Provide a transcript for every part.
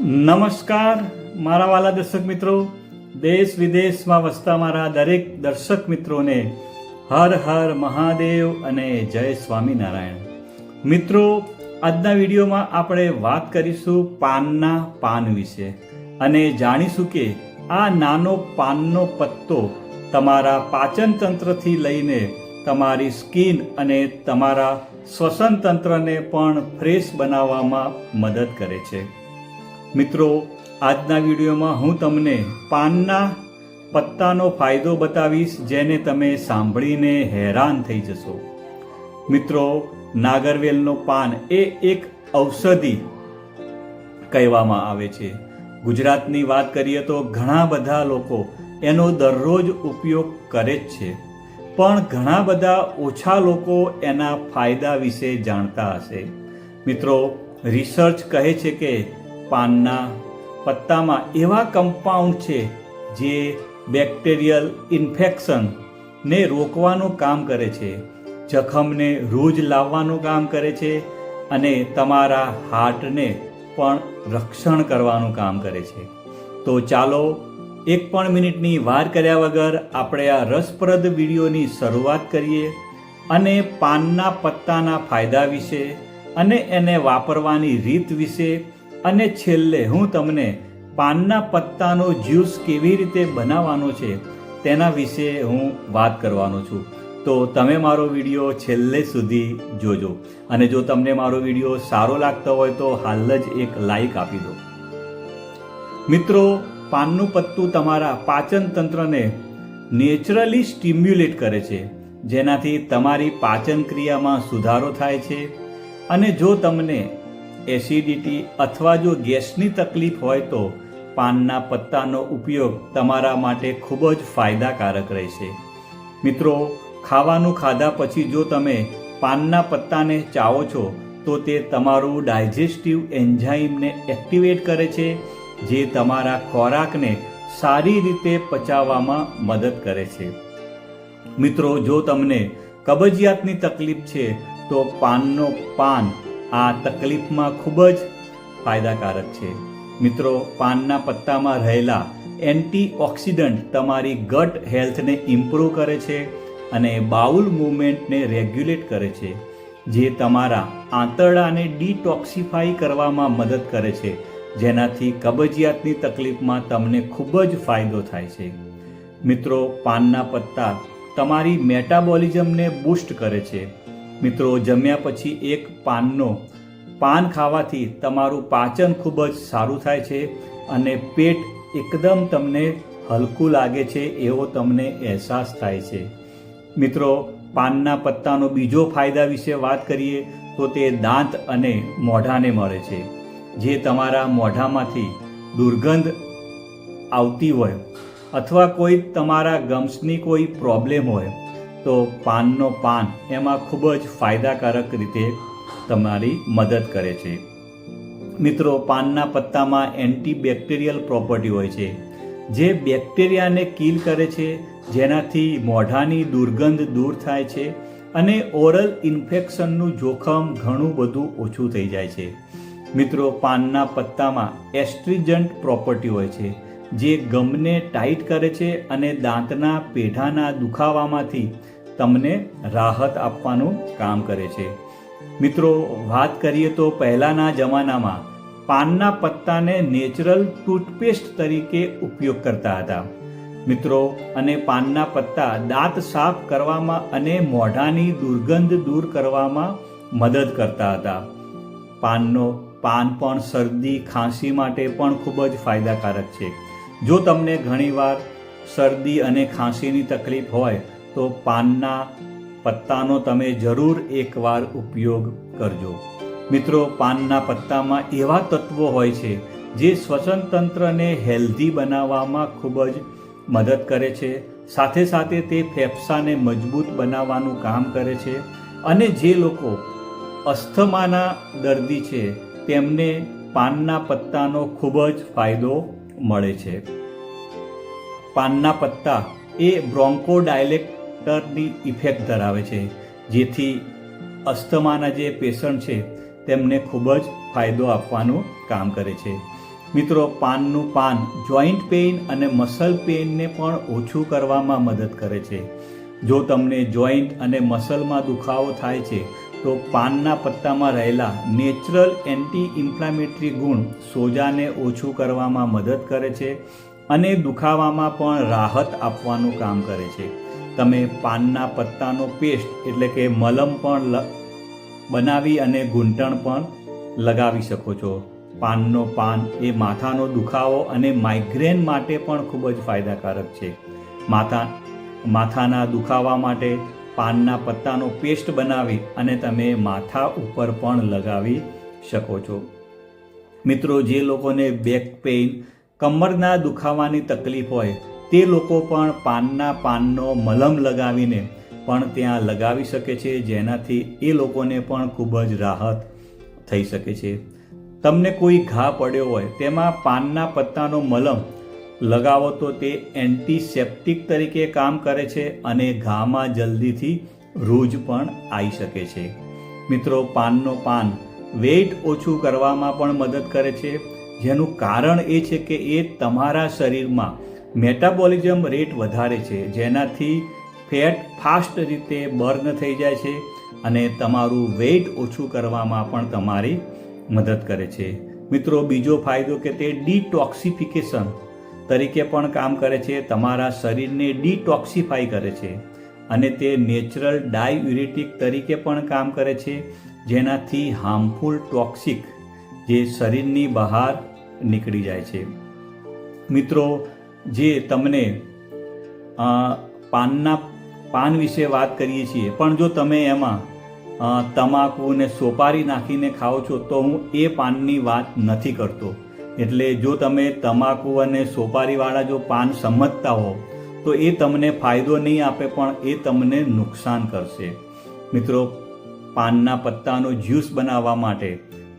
નમસ્કાર, મારા વાલા દર્શક મિત્રો. દેશ વિદેશમાં વસતા મારા દરેક દર્શક મિત્રોને હર હર મહાદેવ અને જય સ્વામિનારાયણ. મિત્રો, આજના વિડીયોમાં આપણે વાત કરીશું પાનના પાન વિશે અને જાણીશું કે આ નાનો પાનનો પત્તો તમારા પાચન તંત્રથી લઈને તમારી સ્કિન અને તમારા શ્વસન તંત્રને પણ ફ્રેશ બનાવવામાં મદદ કરે છે. મિત્રો, આજના વિડીયોમાં હું તમને પાનના પત્તાનો ફાયદો બતાવીશ, જેને તમે સાંભળીને હેરાન થઈ જશો. મિત્રો, નાગરવેલનો પાન એ એક ઔષધિ કહેવામાં આવે છે. ગુજરાતની વાત કરીએ તો ઘણા બધા લોકો એનો દરરોજ ઉપયોગ કરે જ છે. પણ ઘણા બધા ઓછા લોકો એના ફાયદા વિશે જાણતા હશે. મિત્રો, રિસર્ચ કહે છે કે પાનના પત્તામાં એવા કમ્પાઉન્ડ છે જે બેક્ટેરિયલ ઇન્ફેક્શન ને રોકવાનું કામ કરે છે, જખમને રોજ લાવવાનું કામ કરે છે અને તમારા હાર્ટને પણ રક્ષણ કરવાનું કામ કરે છે. તો ચાલો એક પણ મિનિટની વાર કર્યા વગર આપણે આ રસપ્રદ વિડીયોની શરૂઆત કરીએ અને પાનના પત્તાના ફાયદા વિશે અને એને વાપરવાની રીત વિશે અને છેલ્લે હું તમને પાનના પત્તાનો જ્યુસ કેવી રીતે બનાવવાનો છે તેના વિશે હું વાત કરવાનો છું. તો તમે મારો વીડિયો છેલ્લે સુધી જોજો. અને જો તમને મારો વીડિયો સારો લાગતો હોય તો હાલ જ એક લાઈક આપી દો. મિત્રો, પાનનું પત્તું તમારા પાચન તંત્રને નેચરલી સ્ટિમ્યુલેટ કરે છે. જેનાથી તમારી પાચન ક્રિયામાં સુધારો થાય છે. અને જો તમને એસિડિટી અથવા જો ગેસની તકલીફ હોય તો પાનના પત્તાનો ઉપયોગ તમારા માટે ખૂબ જ ફાયદાકારક રહેશે. મિત્રો, ખાવાનું ખાધા પછી જો તમે પાનના પત્તાને ચાવો છો, તો તે તમારું ડાયજેસ્ટિવ એન્ઝાઇમને એક્ટિવેટ કરે છે, જે તમારા ખોરાકને સારી રીતે પચાવવામાં મદદ કરે છે. મિત્રો, જો તમને કબજિયાતની તકલીફ છે, તો પાનનો પાન આ તકલીફમાં ખૂબ જ ફાયદાકારક છે. મિત્રો, પાનના પત્તામાં રહેલા એન્ટીઓક્સિડન્ટ તમારી ગટ હેલ્થને ઇમ્પ્રૂવ કરે છે અને બાઉલ મૂવમેન્ટને રેગ્યુલેટ કરે છે, જે તમારા આંતરડાને ડિટોક્સિફાઈ કરવામાં મદદ કરે છે. જેનાથી કબજિયાતની તકલીફમાં તમને ખૂબ જ ફાયદો થાય છે. મિત્રો, પાનના પત્તા તમારી મેટાબોલિઝમને બૂસ્ટ કરે છે. મિત્રો, જમ્યા પછી એક પાનનો, પાન ખાવાથી તમારું પાચન ખૂબ જ સારું થાય છે અને પેટ એકદમ તમને હલકું લાગે છે એવો તમને અહેસાસ થાય છે. મિત્રો, પાનના પત્તાનો બીજો ફાયદા વિશે વાત કરીએ તો તે દાંત અને મોઢાને મળે છે. જે તમારા મોઢામાંથી દુર્ગંધ આવતી હોય અથવા કોઈ તમારા ગમ્સની કોઈ પ્રોબ્લેમ હોય તો પાનનો પાન એમાં ખૂબ જ ફાયદાકારક રીતે તમારી મદદ કરે છે. મિત્રો, પાનના પત્તામાં એન્ટીબેક્ટેરિયલ પ્રોપર્ટી હોય છે. જે બેક્ટેરિયાને કિલ કરે છે, જેનાથી મોઢાની દુર્ગંધ દૂર થાય છે અને ઓરલ ઇન્ફેક્શનનું જોખમ ઘણું બધું ઓછું થઈ જાય છે. મિત્રો, પાનના પત્તામાં એસ્ટ્રીજન્ટ પ્રોપર્ટી હોય છે. જે ગમને ટાઈટ કરે છે અને દાંતના પેઢાના દુખાવામાંથી તમને રાહત આપવાનું કામ કરે છે. મિત્રો, વાત કરીએ તો પહેલાંના જમાનામાં પાનના પત્તાને નેચરલ ટૂથપેસ્ટ તરીકે ઉપયોગ કરતા હતા. મિત્રો, અને પાનના પત્તા દાંત સાફ કરવામાં અને મોઢાની દુર્ગંધ દૂર કરવામાં મદદ કરતા હતા. પાનનો પાન પણ શરદી, ખાંસી માટે પણ ખૂબ જ ફાયદાકારક છે. જો તમને ઘણીવાર શરદી અને ખાંસીની તકલીફ હોય, તો પાનના પત્તાનો તમે જરૂર એકવાર ઉપયોગ કરજો. મિત્રો, પાનના પત્તામાં એવા તત્વો હોય છે, જે શ્વસન તંત્રને હેલ્ધી બનાવવામાં ખૂબ જ મદદ કરે છે. સાથે સાથે તે ફેફસાને મજબૂત બનાવવાનું કામ કરે છે અને જે લોકો અસ્થમાના દર્દી છે, તેમને પાનના પત્તાનો ખૂબ જ ફાયદો મળે છે. પાનના પત્તા એ બ્રોન્કોડાયલેક્ટરની ઇફેક્ટ ધરાવે છે, જેથી અસ્થમાના જે પેશન્ટ છે તેમને ખૂબ જ ફાયદો આપવાનું કામ કરે છે. મિત્રો, પાનનું પાન જોઈન્ટ પેઇન અને મસલ પેઇનને પણ ઓછું કરવામાં મદદ કરે છે. જો તમને જોઈન્ટ અને મસલમાં દુખાવો થાય છે તો પાનના પત્તામાં રહેલા નેચરલ એન્ટી ઇન્ફ્લામેટરી ગુણ સોજાને ઓછું કરવામાં મદદ કરે છે અને દુખાવામાં પણ રાહત આપવાનું કામ કરે છે. તમે પાનના પત્તાનો પેસ્ટ એટલે કે મલમ પણ બનાવી અને ઘૂંટણ પણ લગાવી શકો છો. પાનનો પાન એ માથાનો દુખાવો અને માઇગ્રેન માટે પણ ખૂબ જ ફાયદાકારક છે. માથા, માથાના દુખાવા માટે પાનના પત્તાનો પેસ્ટ બનાવી અને તમે માથા ઉપર પણ લગાવી શકો છો. મિત્રો, જે લોકોને બેક પેઇન, કમરના દુખાવાની તકલીફ હોય, તે લોકો પણ પાનના પાનનો મલમ લગાવીને પણ ત્યાં લગાવી શકે છે. જેનાથી એ લોકોને પણ ખૂબ જ રાહત થઈ શકે છે. તમને કોઈ ઘા પડ્યો હોય, તેમાં પાનના પત્તાનો મલમ લગાવો તો તે એન્ટીસેપ્ટિક તરીકે કામ કરે છે અને ઘામાં જલ્દીથી રૂજ પણ આવી શકે છે. મિત્રો, પાનનો પાન વેઇટ ઓછું કરવામાં પણ મદદ કરે છે. જેનું કારણ એ છે કે એ તમારા શરીરમાં મેટાબોલિઝમ રેટ વધારે છે. જેનાથી ફેટ ફાસ્ટ રીતે બર્ન થઈ જાય છે અને તમારું વેઇટ ઓછું કરવામાં પણ તમારી મદદ કરે છે. મિત્રો, બીજો ફાયદો કે તે ડિટોક્સિફિકેશન તરીકે પણ કામ કરે છે, તમારા શરીરને ડિટોક્સિફાઈ કરે છે અને તે નેચરલ ડાયયુરેટિક તરીકે પણ કામ કરે છે, જેનાથી હાર્મફુલ ટોક્સિક જે શરીરની બહાર નીકળી જાય છે. મિત્રો, જે તમને પાનના, પાન વિશે વાત કરીએ છીએ, પણ જો તમે એમાં તમાકુ ને સોપારી નાખીને ખાઓ છો, તો હું એ પાનની વાત નથી કરતો. એટલે જો તમે તમાકુ અને સોપારીવાળા જો પાન સમજતા હો, તો એ તમને ફાયદો નહીં આપે, પણ એ તમને નુકસાન કરશે. મિત્રો, પાનના પત્તાનો જ્યુસ બનાવવા માટે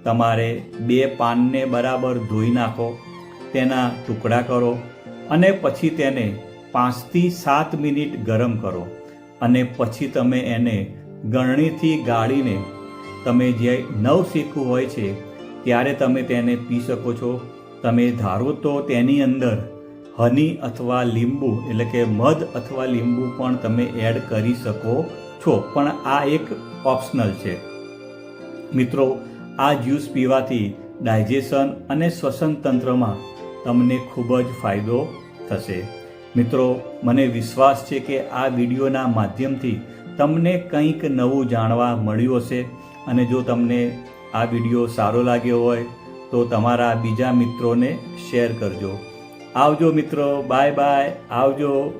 તમારે બે પાનને બરાબર ધોઈ નાખો, તેના ટુકડા કરો અને પછી તેને પાંચથી સાત મિનિટ ગરમ કરો અને પછી તમે એને ગરણીથી ગાળીને તમે જે નવ શીખવું હોય છે ત્યારે તમે તેને પી શકો છો. તમે ધારો તો તેની અંદર હની અથવા લીંબુ, એટલે કે મધ અથવા લીંબુ પણ તમે એડ કરી શકો છો. પણ આ એક ઓપ્શનલ છે. મિત્રો, આ જ્યુસ પીવાથી ડાયજેશન અને શ્વસન તંત્રમાં તમને ખૂબ જ ફાયદો થશે. મિત્રો, મને વિશ્વાસ છે કે આ વિડીયોના માધ્યમથી તમને કંઈક નવું જાણવા મળ્યું હશે. અને જો તમને આ વીડિયો સારો લાગ્યો હોય તો તમારા બીજા મિત્રોને શેર કરજો. આવજો મિત્રો, બાય બાય, આવજો.